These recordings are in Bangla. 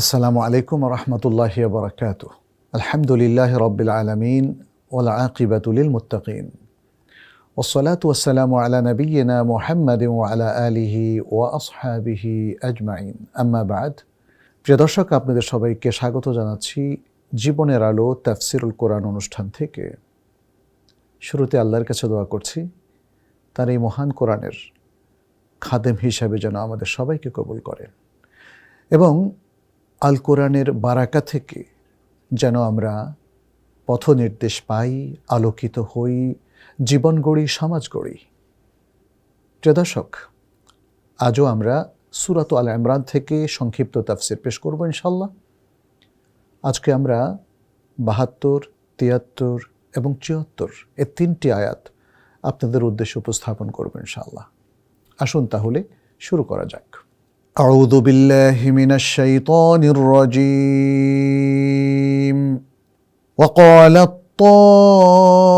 আসসালামু আলাইকুম রহমতুল্লাহ বরকাত আলহামদুলিল্লাহ রবিল আলমিন ওলা আকিবাতুলিল মুতাকিন ওসলাত ওসালাম আলা নবীনা মোহাম্মদ আলা আলিহি ও আসহাবিহি আজমাইন। আম্মাবাদ প্রিয় দর্শক, আপনাদের সবাইকে স্বাগত জানাচ্ছি জীবনের আলো তাফসিরুল কোরআন অনুষ্ঠান থেকে। শুরুতে আল্লাহর কাছে দোয়া করছি, তার এই মহান কোরআনের খাদেম হিসাবে যেন আমাদের সবাইকে কবুল করেন। এবং আল কোরআনের বারাকা থেকে যেন আমরা পথ নির্দেশ পাই, আলোকিত হই, জীবন গড়ি, সমাজ গড়ি। প্রিয় দর্শক, আজও আমরা সুরাত আল ইমরান থেকে সংক্ষিপ্ত তাফসির পেশ করব ইনশাল্লাহ আজকে আমরা বাহাত্তর, তিয়াত্তর এবং চুয়াত্তর এ তিনটি আয়াত আপনাদের উদ্দেশ্যে উপস্থাপন করব ইনশাল্লাহ আসুন তাহলে শুরু করা যাক। أعوذ بالله من الشيطان الرجيم. وقالت طائفة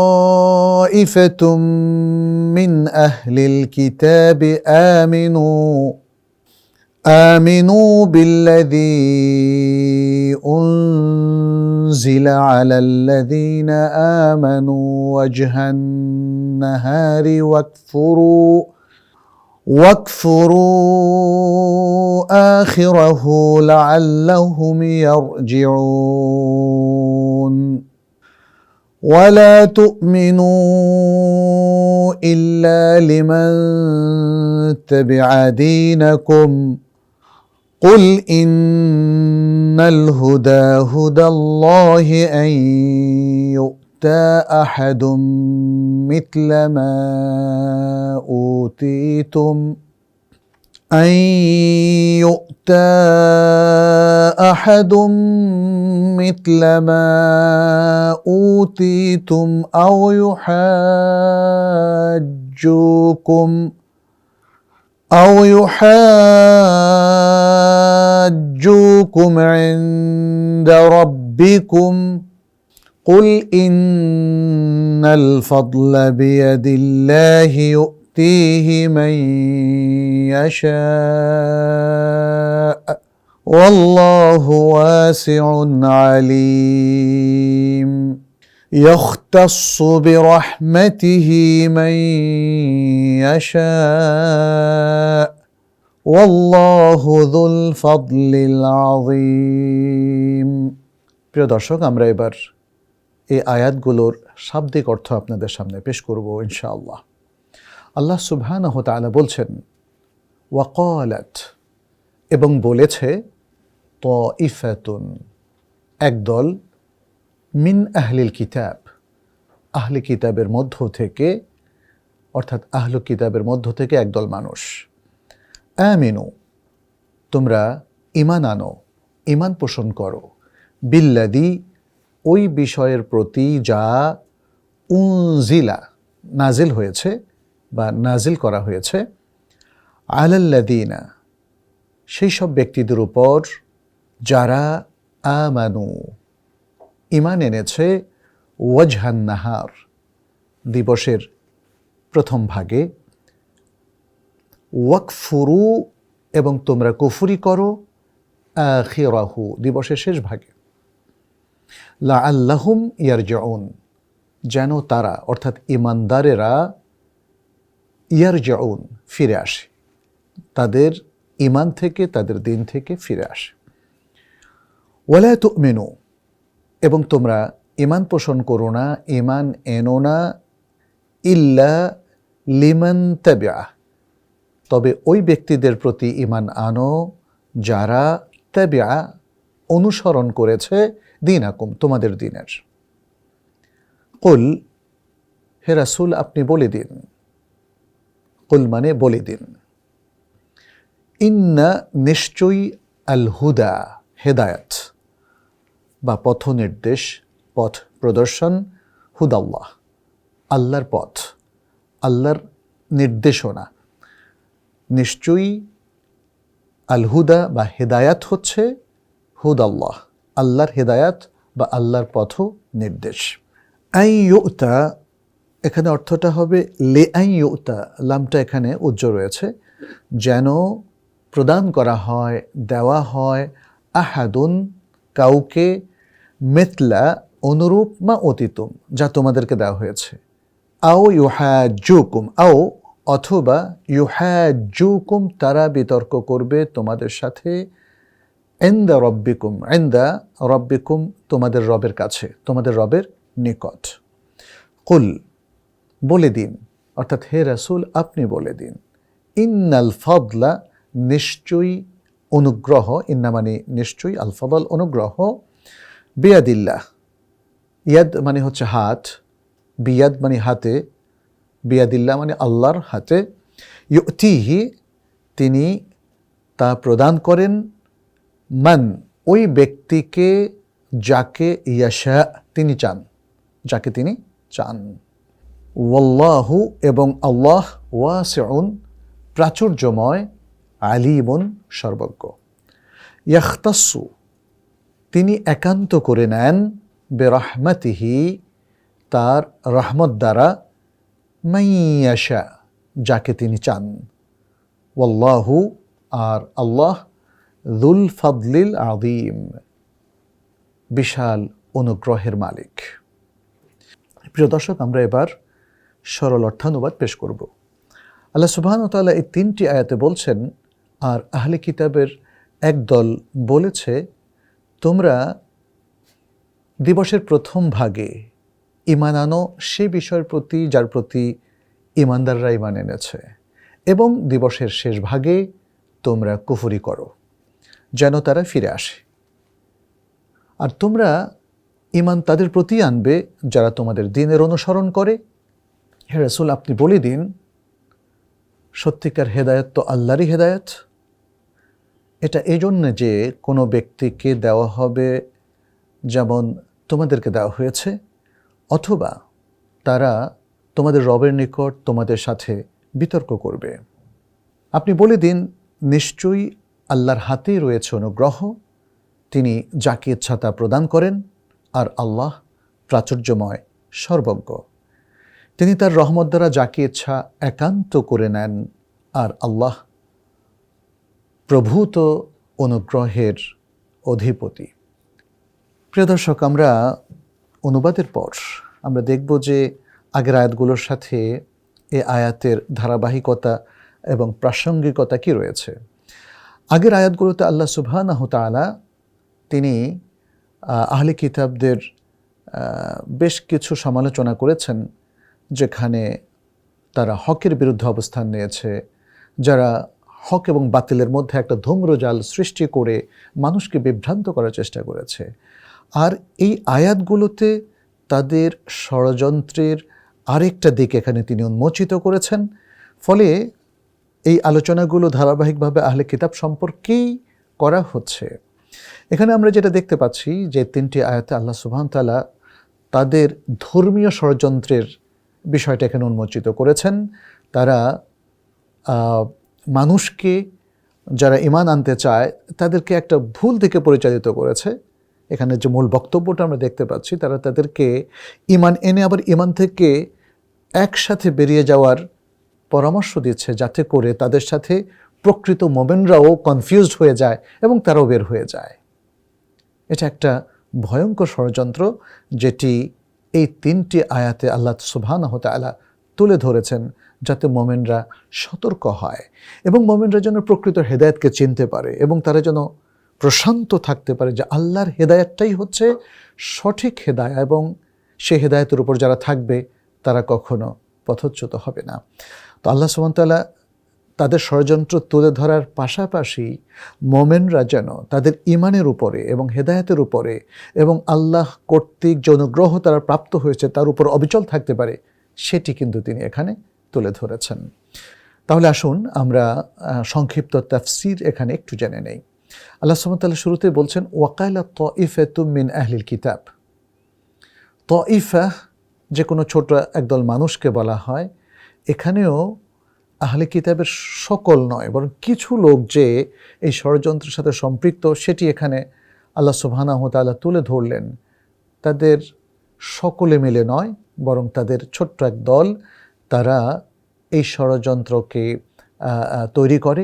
من أهل الكتاب آمنوا آمنوا بالذي أنزل على الذين آمنوا وجه النهار واكفروا. واكفروا آخره لعلهم يرجعون. ولا تؤمنوا إلا لمن تبع دينكم. قل إن الهدى هدى الله يؤمن يؤتى أحد مثل ما أوتيتم أن يؤتى أحد مثل ما أوتيتم أو يحاجوكم أو يحاجوكم عند ربكم قل إن الفضل بيد الله يؤتى يؤتيه من يشاء والله واسع عليم يختص برحمته من يشاء والله ذو الفضل العظيم প্রিয় দর্শক আমরা এবার এই আয়াতগুলোর শাব্দিক অর্থ আপনাদের সামনে পেশ করব ইনশাআল্লাহ আল্লাহ সুবহানাহু তাআলা বলছেন ওয়াকালাত এবং বলেছে ত ইফাতুন একদল মিন আহলিল কিতাব আহলি কিতাবের মধ্য থেকে, অর্থাৎ আহলু কিতাবের মধ্য থেকে একদল মানুষ। আমিনু তোমরা ইমান আনো ইমান পোষণ করো বিল্লাদি ওই বিষয়ের প্রতি যা উনজিলা নাজিল হয়েছে বা নাজিল করা হয়েছে আলাল্লাদিনা সেই সব ব্যক্তিদের উপর যারা আমানু ইমান এনেছে ওয়াজহান নাহার, দিবসের প্রথম ভাগে, ওয়াকফুরু এবং তোমরা কুফুরি করো আখিরাহু, দিবসের শেষ ভাগে। লা আল্লাহুম ইয়ারজাউন, যেন তারা, অর্থাৎ ইমানদারেরা ইয়ারজাউন, ফিরে আসে। তাদের ইমান থেকে, তাদের দিন থেকে ফিরে আসে। ওয়ালা মেনু এবং তোমরা ইমান পোষণ করো না ইমান এনো না, ইল্লা লিমান তাবিয়া তবে ওই ব্যক্তিদের প্রতি ইমান আনো, যারা তাবিয়া অনুসরণ করেছে দিন আকুম তোমাদের দিনের। কুল, হে রাসুল, আপনি বলে দিন কুল মানে বলে দিন। ইন্না নিশ্চয়ই আল হুদা হেদায়াত, বা পথ নির্দেশ, পথ প্রদর্শন, হুদাল্লাহ, আল্লাহর পথ, আল্লাহর নির্দেশনা। নিশ্চয়ই আল হুদা বা হেদায়াত হচ্ছে হুদাল্লাহ, আল্লাহর হেদায়াত বা আল্লাহর পথ নির্দেশ। আই এখানে অর্থটা হবে লে আই ইউতা লামটা এখানে উজ্জ্ব রয়েছে, যেন প্রদান করা হয়, দেওয়া হয় আহাদুন কাউকে মেতলা অনুরূপ মা অতীতম, যা তোমাদেরকে দেওয়া হয়েছে। আও ইউহাজুকুম আও অথবা ইউহাজুকুম তারা বিতর্ক করবে তোমাদের সাথে এন্দা রব্বিকুম এন্দা রব্বিকুম তোমাদের রবের কাছে, তোমাদের রবের নিকট। কুল বলে দিন। অর্থাৎ, হে রাসুল, আপনি বলে দিন। ইন্নাল ফদলা নিশ্চয়ই অনুগ্রহ, ইন্না মানে নিশ্চয়ই আল ফদল অনুগ্রহ, বিয়াদিল্লাহ। ইয়াদ মানে হচ্ছে হাত, বিয়াদ মানে হাতে, বিয়াদিল্লাহ মানে আল্লাহর হাতে। ইউতিহি, তিনি তা প্রদান করেন মান, ওই ব্যক্তিকে যাকে ইয়াশা তিনি চান, যাকে তিনি চান। ওয়াল্লাহু এবং আল্লাহ ওয়াসিউন, প্রাচুর্যময়, আলিমুন, সর্বজ্ঞ। ইয়াখতাসু, তিনি একান্ত করে নেন, বেরহমতিহি, তার রহমত দ্বারা মাইয়াশা যাকে তিনি চান। ওয়াল্লাহু, আর আল্লাহ দুল ফাদলিল আদিম বিশাল অনুগ্রহের মালিক। প্রিয় দর্শক, আমরা এবার সরল অর্থানুবাদ পেশ করব। আল্লাহ সুবহান তাআলা এই তিনটি আয়াতে বলছেন, আর আহলে কিতাবের একদল বলেছে, তোমরা দিবসের প্রথম ভাগে ইমান আনো, সে বিষয়ের প্রতি, যার প্রতি ইমানদাররা ইমান এনেছে। এবং দিবসের শেষ ভাগে তোমরা কুফরি করো, যেন তারা ফিরে আসে। আর তোমরা ইমান তাদের প্রতি আনবে, যারা তোমাদের দিনের অনুসরণ করে হে রসুল, আপনি বলে দিন, সত্যিকার হেদায়ত তো আল্লাহরই হেদায়ত। এটা এই জন্যে যে কোনো ব্যক্তিকে দেওয়া হবে যেমন তোমাদেরকে দেওয়া হয়েছে, অথবা তারা তোমাদের রবের নিকট তোমাদের সাথে বিতর্ক করবে। আপনি বলে দিন, নিশ্চয়ই আল্লাহর হাতেই রয়েছে অনুগ্রহ, তিনি যাকে ইচ্ছা তা প্রদান করেন, আর আল্লাহ প্রাচুর্যময়, সর্বজ্ঞ। তিনি তার রহমত দ্বারা যাকে ইচ্ছা একান্ত করে নেন। আর আল্লাহ প্রভূত অনুগ্রহের অধিপতি। প্রিয় দর্শক, আমরা অনুবাদের পর আমরা দেখব যে আগের আয়াতগুলোর সাথে এ আয়াতের ধারাবাহিকতা এবং প্রাসঙ্গিকতা কি রয়েছে। আগের আয়াতগুলোতে আল্লাহ সুবহানাহ তিনি আহলি কিতাবদের বেশ কিছু সমালোচনা করেছেন। যেখানে তারা হকের বিরুদ্ধে অবস্থান নিয়েছে, যারা হক এবং বাতিলের মধ্যে একটা ধূম্রজাল সৃষ্টি করে মানুষকে বিভ্রান্ত করার চেষ্টা করেছে। আর এই আয়াতগুলোতে তাদের ষড়যন্ত্রের আরেকটা দিক এখানে তিনি উন্মোচিত করেছেন। ফলে এই আলোচনাগুলো ধারাবাহিকভাবে আহলে কিতাব সম্পর্কেই করা হচ্ছে। এখানে আমরা যেটা দেখতে পাচ্ছি যে তিনটি আয়াতে আল্লাহ সুবহান তালা তাদের ধর্মীয় ষড়যন্ত্রের বিষয়টা এখানে উন্মোচিত করেছেন। তারা মানুষকে যারা ইমান আনতে চায়, তাদেরকে একটা ভুল থেকে পরিচালিত করেছে। এখানে যে মূল বক্তব্যটা আমরা দেখতে পাচ্ছি, তারা তাদেরকে ইমান এনে আবার ইমান থেকে একসাথে বেরিয়ে যাওয়ার পরামর্শ দিচ্ছে, যাতে করে তাদের সাথে প্রকৃত মোমেনরাও কনফিউজড হয়ে যায় এবং তারাও বের হয়ে যায়। এটা একটা ভয়ঙ্কর ষড়যন্ত্র, যেটি এই তিনটি আয়াতে আল্লাহ সুবহান আলা তুলে ধরেছেন যাতে মোমেনরা সতর্ক হয় এবং মোমেনরা যেন প্রকৃত হেদায়তকে চিনতে পারে এবং তারা যেন প্রশান্ত থাকতে পারে যে আল্লাহর হেদায়তটাই হচ্ছে সঠিক হেদায় এবং সে হেদায়তের উপর যারা থাকবে তারা কখনো পথচ্যুত হবে না। তো আল্লাহ সুমতাল্লাহ তাদের ষড়যন্ত্র তুলে ধরার পাশাপাশি মোমেনরা যেন তাদের ইমানের উপরে এবং হেদায়তের উপরে এবং আল্লাহ কর্তৃক যে অনুগ্রহ তারা প্রাপ্ত হয়েছে তার উপর অবিচল থাকতে পারে, সেটি কিন্তু তিনি এখানে তুলে ধরেছেন। তাহলে আসুন আমরা সংক্ষিপ্ত তাফসির এখানে একটু জেনে নেই। আল্লাহ সুমতাল্লাহ শুরুতে বলছেন, ওয়াকাইলা ত ইফে মিন আহলিল কিতাব। ত ইফা যে কোনো ছোট একদল মানুষকে বলা হয়, এখানেও আহলে কিতাবের সকল নয়, বরং কিছু লোক যে এই ষড়যন্ত্রের সাথে সম্পৃক্ত, সেটি এখানে আল্লাহ সুবাহানাহতালা তুলে ধরলেন। তাদের সকলে মিলে নয়, বরং তাদের ছোট্ট এক দল, তারা এই ষড়যন্ত্রকে তৈরি করে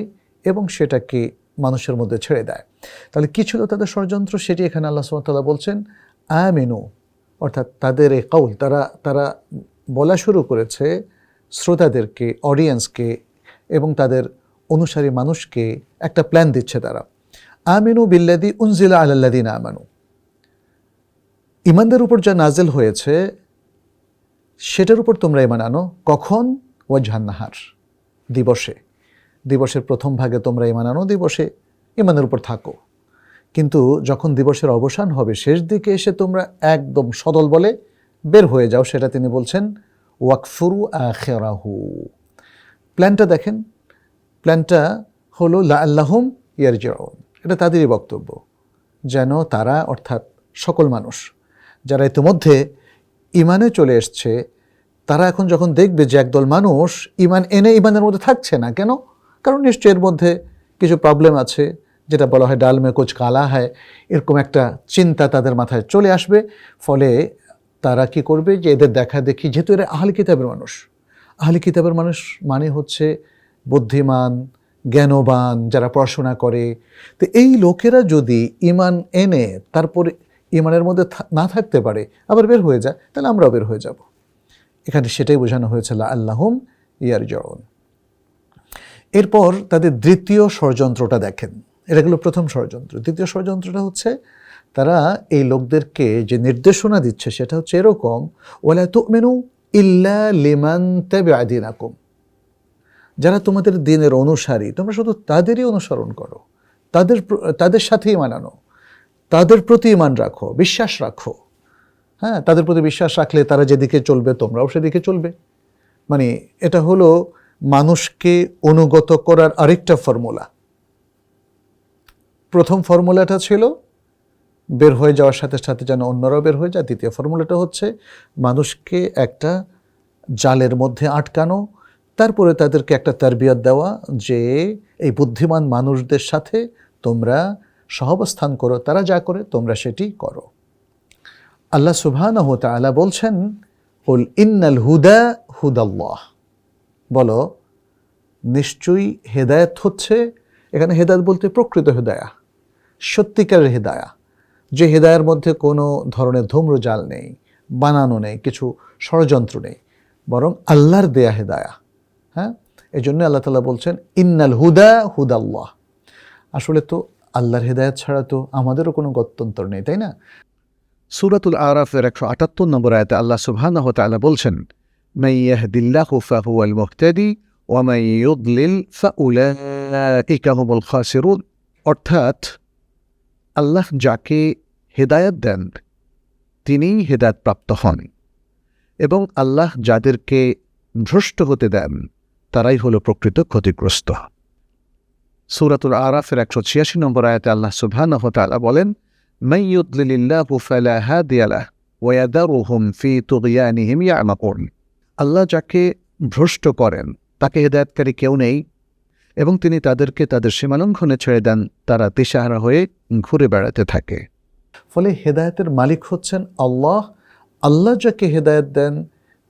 এবং সেটাকে মানুষের মধ্যে ছেড়ে দেয়। তাহলে কি ছিল তাদের ষড়যন্ত্র, সেটি এখানে আল্লাহ সুমতাল্লাহ বলছেন, আমেনু অর্থাৎ তাদের এই কৌল তারা তারা বলা শুরু করেছে শ্রোতাদেরকে অডিয়েন্সকে এবং তাদের অনুসারী মানুষকে একটা প্ল্যান দিচ্ছে তারা। আমিনু বিল্লাদি উনজিলা আলাল্লাদিন আমানু। ইমানদের উপর যা নাজেল হয়েছে, সেটার উপর তোমরা ইমান আনো। কখন? ওয়াজহান্নাহার দিবসে। দিবসের প্রথম ভাগে তোমরা ইমান আনো, দিবসে ইমানের উপর থাকো। কিন্তু যখন দিবসের অবসান হবে, শেষ দিকে এসে তোমরা একদম সদল বলে বের হয়ে যাও, সেটা তিনি বলছেন ওয়াকফুরু আখেরাহু। প্ল্যানটা দেখেন। প্ল্যানটা হলো লা আল্লাহম ইয়ারজিউন। এটা তাদেরই বক্তব্য। যেন তারা অর্থাৎ সকল মানুষ যারা ইতিমধ্যে ইমানে চলে এসছে, তারা এখন যখন দেখবে যে একদল মানুষ ইমান এনে ইমানের মধ্যে থাকছে না, কেন? কারণ নিশ্চয়ই এর মধ্যে কিছু প্রবলেম আছে, যেটা বলা হয় ডাল মে কোচ কালা হয়। এরকম একটা চিন্তা তাদের মাথায় চলে আসবে। ফলে তারা কি করবে যে এদের দেখা দেখি, যেহেতু এরা আহলি কিতাবের মানুষ। আহলি কিতাবের মানুষ মানে হচ্ছে বুদ্ধিমান, জ্ঞানবান, যারা পড়াশোনা করে। তো এই লোকেরা যদি ইমান এনে তারপরে ইমানের মধ্যে না থাকতে পারে, আবার বের হয়ে যায়, তাহলে আমরাও বের হয়ে যাব। এখানে সেটাই বোঝানো হয়েছে আল্লাহম ইয়ার জন এরপর তাদের দ্বিতীয় ষড়যন্ত্রটা দেখেন। এটা হলো প্রথম ষড়যন্ত্র। দ্বিতীয় ষড়যন্ত্রটা হচ্ছে তারা এই লোকদেরকে যে নির্দেশনা দিচ্ছে সেটা হচ্ছে এরকম ওলা তুমেনু ইল্লা লিমান তেবে আদিনাকুম যারা তোমাদের দিনের অনুসারী, তোমরা শুধু তাদেরই অনুসরণ করো, তাদের তাদের সাথেই মানানো, তাদের প্রতি ইমান রাখো, বিশ্বাস রাখো। হ্যাঁ তাদের প্রতি বিশ্বাস রাখলে তারা যেদিকে চলবে, তোমরাও সেদিকে চলবে। মানে এটা হলো মানুষকে অনুগত করার আরেকটা ফর্মুলা। প্রথম ফর্মুলাটা ছিল বের হয়ে যাওয়ার সাথে সাথে যেন অন্যরাও বের হয়ে যায়। দ্বিতীয় ফর্মুলাটা হচ্ছে মানুষকে একটা জালের মধ্যে আটকানো, তারপরে তাদেরকে একটা তারবিয়ত দেওয়া যে এই বুদ্ধিমান মানুষদের সাথে তোমরা সহাবস্থান করো, তারা যা করে তোমরা সেটি করো। আল্লাহ সুবহানাহু তাআলা বলছেন, কুল ইন্নাল হুদা হুদাল্লাহ। বলো, নিশ্চয়ই হেদায়েত হচ্ছে, এখানে হেদায়েত বলতে প্রকৃত হেদায়া, সত্যিকারের হেদায়া। যে হেদায়ের মধ্যে কোনো ধরনের ধূম্রজাল নেই, বানানো নেই, কিছু ষড়যন্ত্র নেই, বরং আল্লাহর দেয়া হেদায়া হ্যাঁ? এই জন্য আল্লাহ তালা বলছেন, ইন্নাল হুদা হুদাল্লাহ। আসলে তো আল্লাহর হেদায়ত ছাড়া তো আমাদেরও কোনো গত্যন্তর নেই, তাই না? সুরাতুল আরাফের একশো আটাত্তর নম্বর আয়তে আল্লাহ সুবহানাহ তাআলা বলছেন মাইয়াহদিল্লাহু ফাহুয়াল মুহতাদি ওয়া মাইয়ুদলিল ফাউলাইকা হুমুল খাসিরুন। অর্থাৎ আল্লাহ যাকে হেদায়ত দেন, তিনিই হেদায়তপ্রাপ্ত হন এবং আল্লাহ যাদেরকে ভ্রষ্ট হতে দেন, তারাই হল প্রকৃত ক্ষতিগ্রস্ত। সুরাতুল আরাফের একশো ছিয়াশি নম্বর আয়তে আল্লাহ সুবহানহতালা বলেন ফি আল্লাহ যাকে ভ্রষ্ট করেন, তাকে হেদায়তকারী কেউ নেই এবং তিনি তাদেরকে তাদের সীমালঙ্ঘনে ছেড়ে দেন, তারা দিশাহারা হয়ে ঘুরে বেড়াতে থাকে। ফলে হেদায়েতের মালিক হচ্ছেন আল্লাহ। আল্লাহ যাকে হেদায়েত দেন,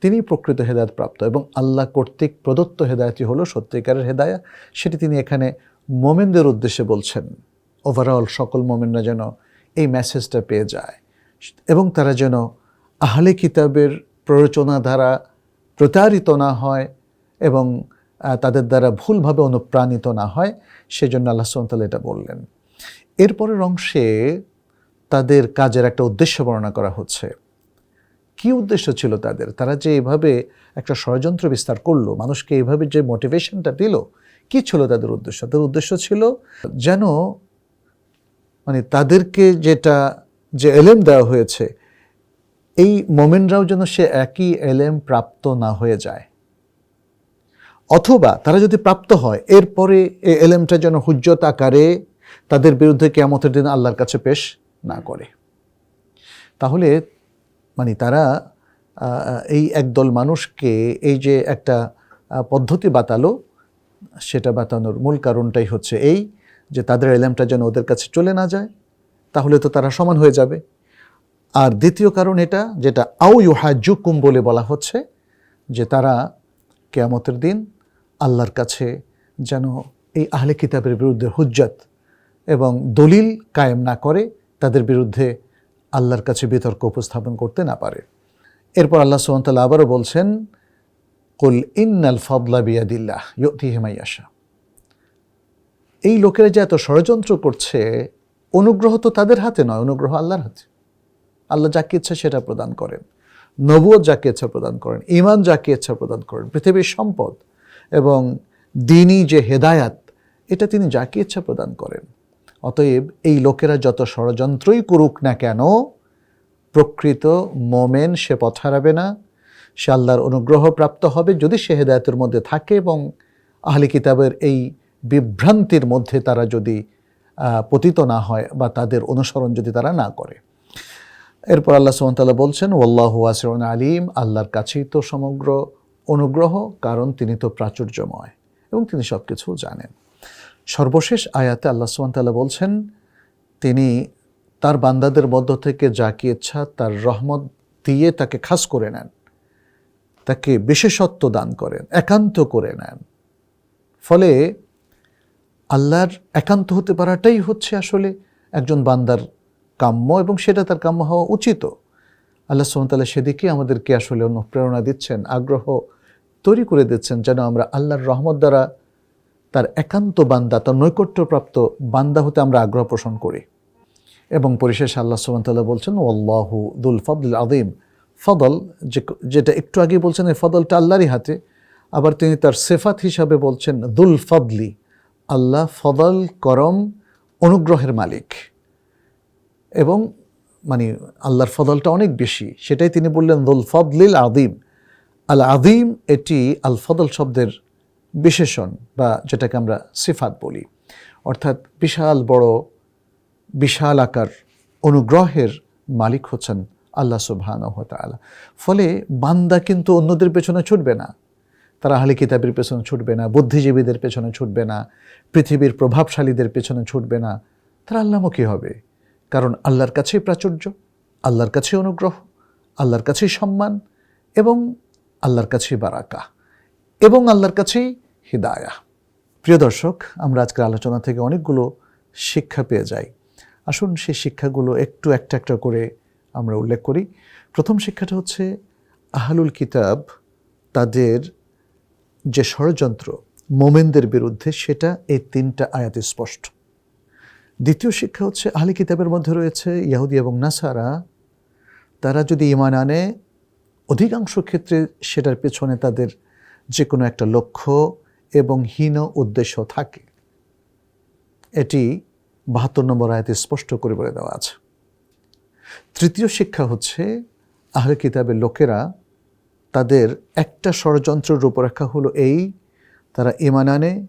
তিনি প্রকৃত হেদায়েত প্রাপ্ত এবং আল্লাহ কর্তৃক প্রদত্ত হেদায়তই হলো সত্যিকারের হেদায়া সেটি তিনি এখানে মোমেনদের উদ্দেশ্যে বলছেন। ওভারঅল সকল মোমেনরা যেন এই মেসেজটা পেয়ে যায় এবং তারা যেন আহলে কিতাবের প্ররোচনা দ্বারা প্রতারিত না হয় এবং তাদের দ্বারা ভুলভাবে অনুপ্রাণিত না হয়, সেজন্য আল্লাহ সাল্লাহ এটা বললেন। এরপরের অংশে তাদের কাজের একটা উদ্দেশ্য বর্ণনা করা হচ্ছে। কি উদ্দেশ্য ছিল তাদের? তারা যে এভাবে একটা ষড়যন্ত্র বিস্তার করল, মানুষকে এভাবে যে মোটিভেশনটা দিল, কি ছিল তাদের উদ্দেশ্য? তাদের উদ্দেশ্য ছিল যেন মানে তাদেরকে যেটা যে এলেম দেওয়া হয়েছে, এই মোমেনরাও যেন সে একই এলেম প্রাপ্ত না হয়ে যায়। অথবা তারা যদি প্রাপ্ত হয়, এরপরে এই এলেমটা যেন হুজ্জত আকারে তাদের বিরুদ্ধে কেয়ামতের দিন আল্লাহর কাছে পেশ না করে। তাহলে মানে তারা এই একদল মানুষকে এই যে একটা পদ্ধতি বাতালো, সেটা বাতানোর মূল কারণটাই হচ্ছে এই যে তাদের এলেমটা যেন ওদের কাছে চলে না যায়, তাহলে তো তারা সমান হয়ে যাবে। আর দ্বিতীয় কারণ এটা, যেটা আউ ইউহাজুকুম বলে বলা হচ্ছে, যে তারা কেয়ামতের দিন আল্লাহর কাছে যেন এই আহলে কিতাবের বিরুদ্ধে হুজ্জত এবং দলিল কায়েম না করে তাদের বিরুদ্ধে আল্লাহর কাছে বিতর্ক উপস্থাপন করতে না পারে। এরপর আল্লাহ সুমতাল্লাহ আবারও বলছেন, কুল ইন্নাল ফদলা বিয়াদিল্লাহ ইয়তি হেমাইয়াশা এই লোকেরা যে এত ষড়যন্ত্র করছে, অনুগ্রহ তো তাদের হাতে নয়, অনুগ্রহ আল্লাহর হাতে। আল্লাহ যাকে ইচ্ছা সেটা প্রদান করেন। নবুয় যাকে ইচ্ছা প্রদান করেন ইমান যাকে ইচ্ছা প্রদান করেন, পৃথিবীর সম্পদ এবং দিনই যে হেদায়াত, এটা তিনি যাকে ইচ্ছা প্রদান করেন। অতএব এই লোকেরা যত ষড়যন্ত্রই করুক না কেন, প্রকৃত মোমেন সে পথ হারাবে না। সে আল্লাহর অনুগ্রহ প্রাপ্ত হবে যদি সে হেদায়তের মধ্যে থাকে এবং আহলি কিতাবের এই বিভ্রান্তির মধ্যে তারা যদি পতিত না হয় বা তাদের অনুসরণ যদি তারা না করে। এরপর আল্লাহ সুমতাল্লাহ বলছেন ওল্লাহ ওয়াসিন আলিম আল্লাহর কাছেই তো সমগ্র অনুগ্রহ, কারণ তিনি তো প্রাচুর্যময় এবং তিনি সব কিছু জানেন। সর্বশেষ আয়াতে আল্লাহ সুমতাল্লাহ বলছেন, তিনি তার বান্দাদের মধ্য থেকে যাকে ইচ্ছা, তার রহমত দিয়ে তাকে খাস করে নেন। তাকে বিশেষত্ব দান করেন, একান্ত করে নেন। ফলে আল্লাহর একান্ত হতে পারাটাই হচ্ছে আসলে একজন বান্দার কাম্য এবং সেটা তার কাম্য হওয়া উচিত। আল্লাহ সুমতাল্লাহ সেদিকে আমাদেরকে আসলে অনুপ্রেরণা দিচ্ছেন, আগ্রহ তৈরি করে দিচ্ছেন যেন আমরা আল্লাহর রহমত দ্বারা তার একান্ত বান্দা, তার নৈকট্যপ্রাপ্ত বান্দা হতে আমরা আগ্রহ পোষণ করি। এবং পরিশেষে আল্লাহ সুমতাল্লাহ বলছেন ওল্লাহু দুল ফদল আদিম ফদল যেটা একটু আগে বলছেন, এই ফদলটা আল্লাহরই হাতে। আবার তিনি তার সেফাত হিসাবে বলছেন, দুল ফদলি। আল্লাহ ফদল, করম, অনুগ্রহের মালিক। এবং মানে আল্লাহর ফদলটা অনেক বেশি। সেটাই তিনি বললেন, দুল ফদলিল আদিম আল আদিম এটি আল ফদল শব্দের বিশেষণ বা যেটাকে আমরা সিফাত বলি। অর্থাৎ বিশাল বড়, বিশাল আকার অনুগ্রহের মালিক হচ্ছেন আল্লাহ সুবহান তালা ফলে বান্দা কিন্তু অন্যদের পেছনে ছুটবে না। তারা আহলে কিতাবের পেছনে ছুটবে না, বুদ্ধিজীবীদের পেছনে ছুটবে না, পৃথিবীর প্রভাবশালীদের পেছনে ছুটবে না। তারা আল্লাহমুখী হবে। কারণ আল্লাহর কাছেই প্রাচুর্য, আল্লাহর কাছে অনুগ্রহ, আল্লাহর কাছেই সম্মান এবং আল্লাহর কাছেই বারাকা এবং আল্লাহর কাছেই হিদায়া। প্রিয় দর্শক, আমরা আজকের আলোচনা থেকে অনেকগুলো শিক্ষা পেয়ে যাই। আসুন সেই শিক্ষাগুলো একটু একটা একটা করে আমরা উল্লেখ করি। প্রথম শিক্ষাটা হচ্ছে, আহলুল কিতাব তাদের যে ষড়যন্ত্র, মোমেনদের বিরুদ্ধে সেটা এই তিনটা আয়াতে স্পষ্ট। দ্বিতীয় শিক্ষা হচ্ছে, আহলি কিতাবের মধ্যে রয়েছে, ইয়াহুদি এবং নাসারা, তারা যদি ইমান আনে, অধিকাংশ ক্ষেত্রে সেটার পেছনে তাদের যে কোনো একটা লক্ষ্য এবং হীন উদ্দেশ্য থাকে। এটি বাহাত্তর নম্বর আয়াতে স্পষ্ট করে বলে দেওয়া আছে। তৃতীয় শিক্ষা হচ্ছে, আহলে কিতাবের লোকেরা তাদের একটা ষড়যন্ত্রের রূপরেখা হলো এই, তারা ইমান আনে,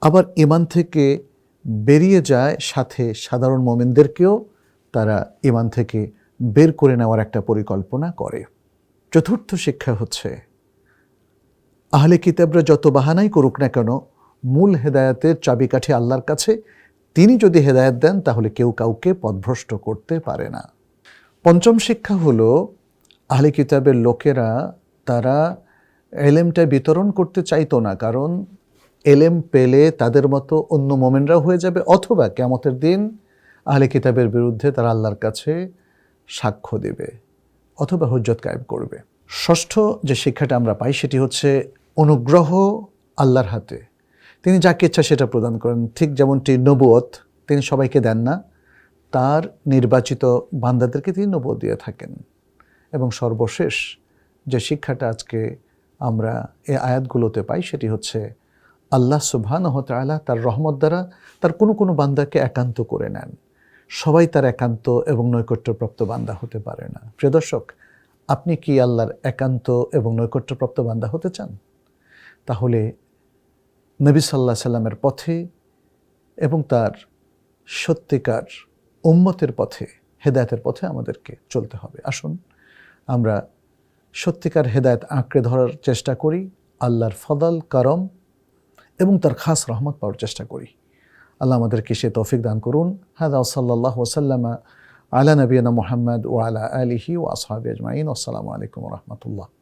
আবার ইমান থেকে বেরিয়ে যায় সাথে সাধারণ মোমেনদেরকেও তারা ইমান থেকে বের করে নেওয়ার একটা পরিকল্পনা করে। চতুর্থ শিক্ষা হচ্ছে আহলে কিতাবরা যত বাহানাই করুক না কেন, মূল হেদায়াতের চাবিকাঠি আল্লাহর কাছে, তিনি যদি হেদায়ত দেন, তাহলে কেউ কাউকে পথভ্রষ্ট করতে পারে না। পঞ্চম শিক্ষা হলো, আহলে কিতাবের লোকেরা তারা এলেমটা বিতরণ করতে চাইতো না, কারণ এলেম পেলে তাদের মতো অন্য মোমেনরাও হয়ে যাবে, অথবা কেমতের দিন আহলে কিতাবের বিরুদ্ধে তারা আল্লাহর কাছে সাক্ষ্য দেবে, অথবা হুজ্জত কায়েম করবে। ষষ্ঠ যে শিক্ষাটা আমরা পাই, সেটি হচ্ছে অনুগ্রহ আল্লাহর হাতে। তিনি যাকে ইচ্ছা সেটা প্রদান করেন। ঠিক যেমনটি নবুয়ত তিনি সবাইকে দেন না, তার নির্বাচিত বান্দাদেরকে তিনি নবুয়ত দিয়ে থাকেন। এবং সর্বশেষ যে শিক্ষাটা আজকে আমরা এই আয়াতগুলোতে পাই সেটি হচ্ছে, আল্লাহ সুবহান তাআলা তার রহমত দ্বারা তার কোনো কোনো বান্দাকে একান্ত করে নেন। সবাই তার একান্ত এবং নৈকট্যপ্রাপ্ত বান্দা হতে পারে না। প্রিয় দর্শক, আপনি কি আল্লাহর একান্ত এবং নৈকট্যপ্রাপ্ত বান্দা হতে চান? তাহলে নবী সাল্লাহ সাল্লামের পথে এবং তার সত্যিকার উম্মতের পথে, হেদায়তের পথে আমাদেরকে চলতে হবে। আসুন, আমরা সত্যিকার হেদায়ত আঁকড়ে ধরার চেষ্টা করি, আল্লাহর ফদল, করম এবং তার খাস রহমত পাওয়ার চেষ্টা করি। আল্লাহ আমাদেরকে সে তৌফিক দান করুন। হাদা সাল্লাহ ওসাল্লামা আলা নবীনা মোহাম্মদ ও আলা আলিহি ও আসহাবি আজমাইন। আসসালামু আলাইকুম রহমতুল্লাহ।